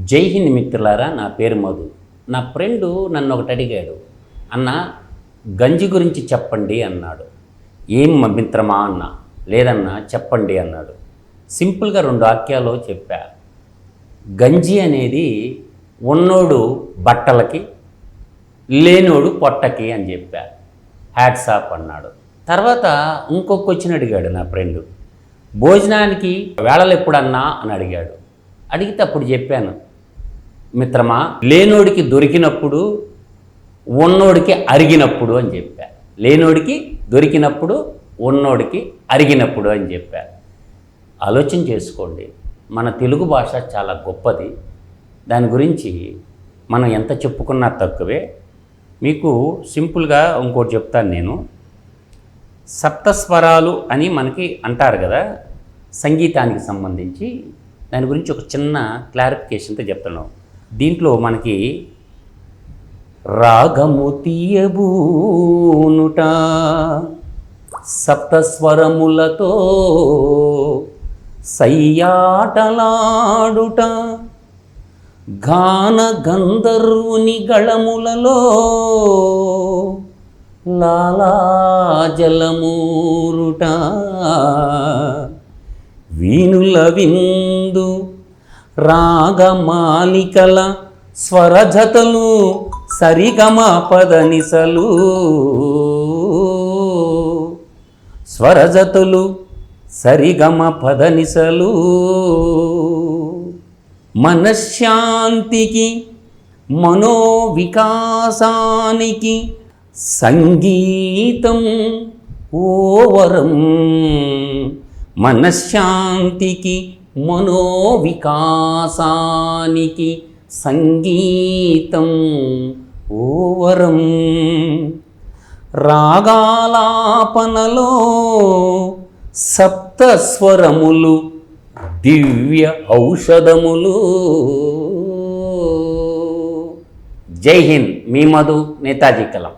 జై హింద్ మిత్రులారా నా పేరు మధు. నా ఫ్రెండు నన్ను ఒకటి అడిగాడు. అన్న గంజి గురించి చెప్పండి అన్నాడు. ఏం మిత్రమా అన్న. లేదన్నా చెప్పండి అన్నాడు. సింపుల్గా రెండు వాక్యాలు చెప్పా. గంజి అనేది ఉన్నోడు బట్టలకి లేనోడు పొట్టకి అని చెప్పా. హ్యాట్స్ ఆఫ్ అన్నాడు. తర్వాత ఇంకొక వచ్చిన అడిగాడు నా ఫ్రెండు. భోజనానికి వేళలు ఎప్పుడన్నా అని అడిగాడు. అడిగితే అప్పుడు చెప్పాను మిత్రమా లేనోడికి దొరికినప్పుడు ఉన్నోడికి అరిగినప్పుడు అని చెప్పా. లేనోడికి దొరికినప్పుడు ఉన్నోడికి అరిగినప్పుడు అని చెప్పా. ఆలోచన చేసుకోండి. మన తెలుగు భాష చాలా గొప్పది. దాని గురించి మనం ఎంత చెప్పుకున్నా తక్కువే. మీకు సింపుల్గా ఇంకోటి చెప్తాను నేను. సప్తస్వరాలు అని మనకి అంటారు కదా సంగీతానికి సంబంధించి దాని గురించి ఒక చిన్న క్లారిఫికేషన్తో చెప్తున్నాం. దీంట్లో మనకి రాగము తీయబూనుట సప్తస్వరములతో సయ్యాటలాడుట గాన గంధర్వుని గళములలో లాలాజలమూరుట. వీణుల విందు రాగమాలికల స్వరజతలు సరిగమ పదనిసలు స్వరజతులు సరిగమ పదనిసలు మనశ్శాంతికి మనోవికాసానికి సంగీతం ఓవరం. మనశ్శాంతికి మనోవికాసానికి సంగీతం ఓవరం. రాగాలాపనలో సప్తస్వరములు దివ్య ఔషధములు. జై హింద్ మీ మధు నేతాజీ కలం.